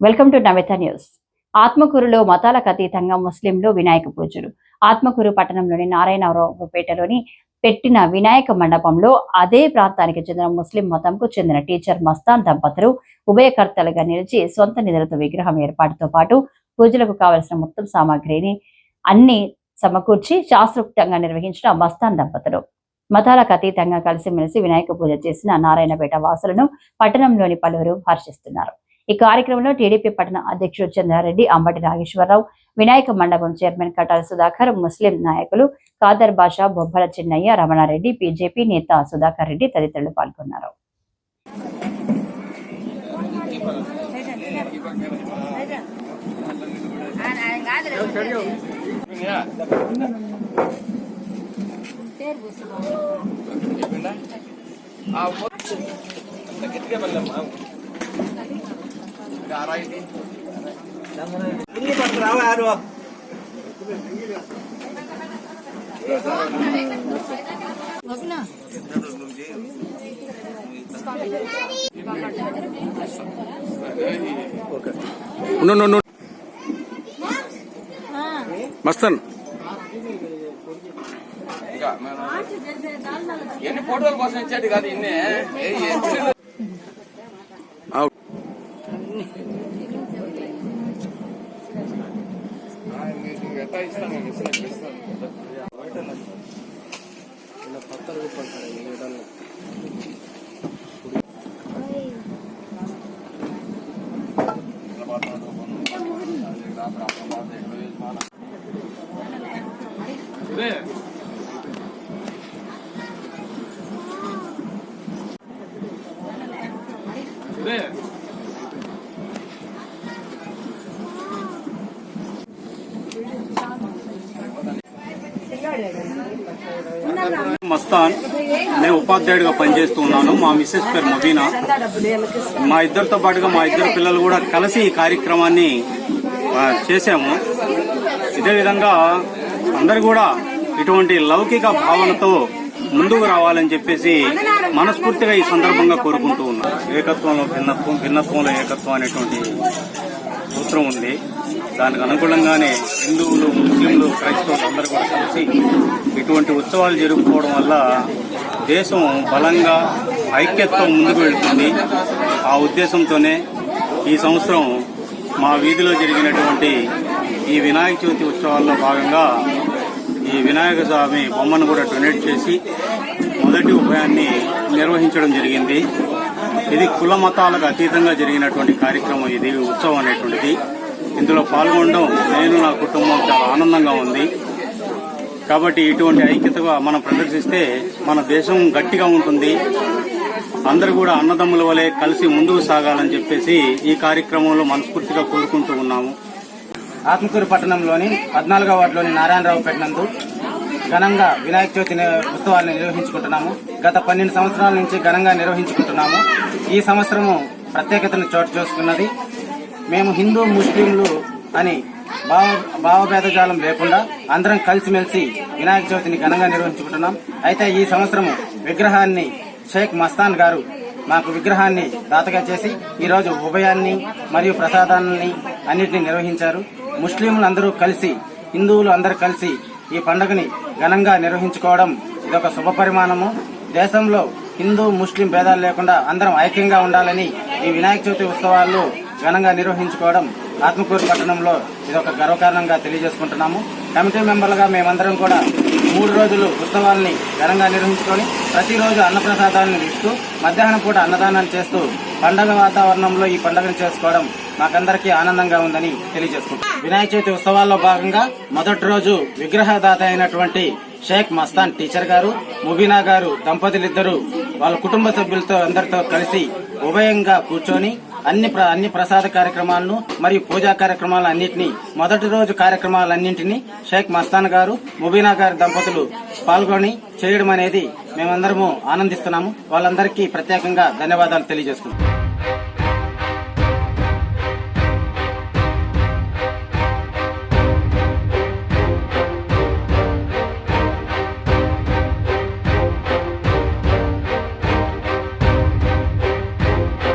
Welcome to నవేత news. ఆత్మకూరులో మతాలకు అతీతంగా ముస్లింలు వినాయక పూజలు. ఆత్మకూరు పట్టణంలోని నారాయణరావుపేటలోని పెట్టిన వినాయక మండపంలో అదే ప్రాంతానికి చెందిన ముస్లిం మతంకు చెందిన టీచర్ మస్తాన్ దంపతులు ఉభయకర్తలుగా నిలిచి సొంత నిధులతో విగ్రహం ఏర్పాటుతో పాటు పూజలకు కావలసిన మొత్తం సామాగ్రిని అన్ని సమకూర్చి శాస్త్రోక్తంగా నిర్వహించిన మస్తాన్ దంపతులు. మతాలకు అతీతంగా కలిసిమెలిసి వినాయక పూజ చేసిన నారాయణపేట వాసులను పట్టణంలోని పలువురు హర్షిస్తున్నారు. ఈ కార్యక్రమంలో టీడీపీ పట్టణ అధ్యక్షుడు చంద్రారెడ్డి అంబటి నాగేశ్వరరావు వినాయక మండపం చైర్మన్ కటాల సుధాకర్ ముస్లిం నాయకులు ఖాదర్ బాషా బొబ్బల చిన్నయ్య రమణారెడ్డి బీజేపీ నేత సుధాకర్ రెడ్డి తదితరులు పాల్గొన్నారు. ఉండు, ఉండు, ఉండు. మస్తాన్. ఎన్ని ఫోటోల కోసం ఇచ్చాడు కాదు ఇన్ని ఏ- ఏ- ఆ, ఆ, మీకు ఎట్లా ఇస్తాను మీకు ఇస్తాను, ఇస్తాను. ఇదే. ఇదే. మస్తాన్ నేను ఉపాధ్యాయుడిగా పనిచేస్తూ ఉన్నాను. మా మిస్సెస్ పేరు మబీనా మా ఇద్దరితో పాటుగా మా ఇద్దరు పిల్లలు కూడా కలిసి ఈ కార్యక్రమాన్ని చేశాము. ఇదే విధంగా అందరు కూడా ఇటువంటి లౌకిక భావనతో ముందుకు రావాలని చెప్పేసి మనస్ఫూర్తిగా ఈ సందర్భంగా కోరుకుంటూ ఉన్నాం ఏకత్వంలో భిన్నత్వం భిన్నత్వంలో ఏకత్వం అనేటువంటి సూత్రం ఉంది. దానికి అనుగుణంగానే హిందువులు ముస్లింలు క్రైస్తవులు అందరూ కూడా కలిసి ఇటువంటి ఉత్సవాలు జరుపుకోవడం వల్ల దేశం బలంగా ఐక్యత్వం ముందుకు వెళుతుంది. ఆ ఉద్దేశంతోనే ఈ సంవత్సరం మా వీధిలో జరిగినటువంటి ఈ వినాయక చవితి ఉత్సవాల్లో భాగంగా ఈ వినాయక స్వామి బొమ్మను కూడా డొనేట్ చేసి మొదటి ఉభయాన్ని నిర్వహించడం జరిగింది. ఇది కుల మతాలకు అతీతంగా జరిగినటువంటి కార్యక్రమం ఇది ఉత్సవం అనేటువంటిది. ఇందులో పాల్గొనడం నేను నా కుటుంబం చాలా ఆనందంగా ఉంది. కాబట్టి ఇటువంటి ఐక్యతగా మనం ప్రదర్శిస్తే మన దేశం గట్టిగా ఉంటుంది. అందరూ కూడా అన్నదమ్ముల వలె కలిసి ముందుకు సాగాలని చెప్పేసి ఈ కార్యక్రమంలో మనస్ఫూర్తిగా కోరుకుంటూ ఉన్నాము. ఆత్మకూరు పట్టణంలోని పద్నాలుగో వార్డులోని నారాయణరావు పెట్టినందు ఘనంగా వినాయక చవితి ఉత్సవాన్ని ఉత్సవాలను నిర్వహించుకుంటున్నాము. గత పన్నెండు సంవత్సరాల నుంచి ఘనంగా నిర్వహించుకుంటున్నాము. ఈ సంవత్సరము ప్రత్యేకతను చోటు చేసుకున్నది. మేము హిందూ ముస్లింలు అని భావ భావభేదజాలం లేకుండా అందరం కలిసిమెలిసి వినాయక చవితిని ఘనంగా నిర్వహించుకుంటున్నాం. అయితే ఈ సంవత్సరము విగ్రహాన్ని షేక్ మస్తాన్ గారు మాకు విగ్రహాన్ని దాతగా చేసి ఈ రోజు ఉభయాన్ని మరియు ప్రసాదాన్ని అన్నిటిని నిర్వహించారు. ముస్లింలు అందరూ కలిసి హిందువులు అందరూ కలిసి ఈ పండుగని ఘనంగా నిర్వహించుకోవడం ఇదొక శుభ పరిమాణము. దేశంలో హిందూ ముస్లిం భేదాలు లేకుండా అందరం ఐక్యంగా ఉండాలని ఈ వినాయక చవితి ఉత్సవాలు ఘనంగా నిర్వహించుకోవడం ఆత్మకూరు పట్టణంలో ఇదొక గర్వకారణంగా తెలియజేసుకుంటున్నాము. కమిటీ మెంబర్లుగా మేమందరం కూడా మూడు రోజులు ఉత్సవాల్ని ఘనంగా నిర్వహించుకొని ప్రతిరోజు అన్నప్రసాదాలను ఇస్తూ మధ్యాహ్నం పూట అన్నదానాన్ని చేస్తూ పండగ వాతావరణంలో ఈ పండుగను చేసుకోవడం మాకందరికీ ఆనందంగా ఉందని తెలియజేసుకుంటాం వినాయక చవితి ఉత్సవాల్లో భాగంగా మొదటి రోజు విగ్రహదాత అయినటువంటి షేక్ మస్తాన్ టీచర్ గారు ముబీనా గారు దంపతులిద్దరూ వాళ్ళ కుటుంబ సభ్యులతో అందరితో కలిసి ఉభయంగా కూర్చొని అన్ని ప్ర- అన్ని ప్రసాద కార్యక్రమాలను మరియు పూజా కార్యక్రమాలు అన్నింటినీ మొదటి రోజు కార్యక్రమాలన్నింటినీ షేక్ మస్తాన్ గారు ముబీనా గారి దంపతులు పాల్గొని చేయడం అనేది మేమందరము ఆనందిస్తున్నాము. వాళ్ళందరికీ ప్రత్యేకంగా ధన్యవాదాలు తెలియజేస్తున్నాం.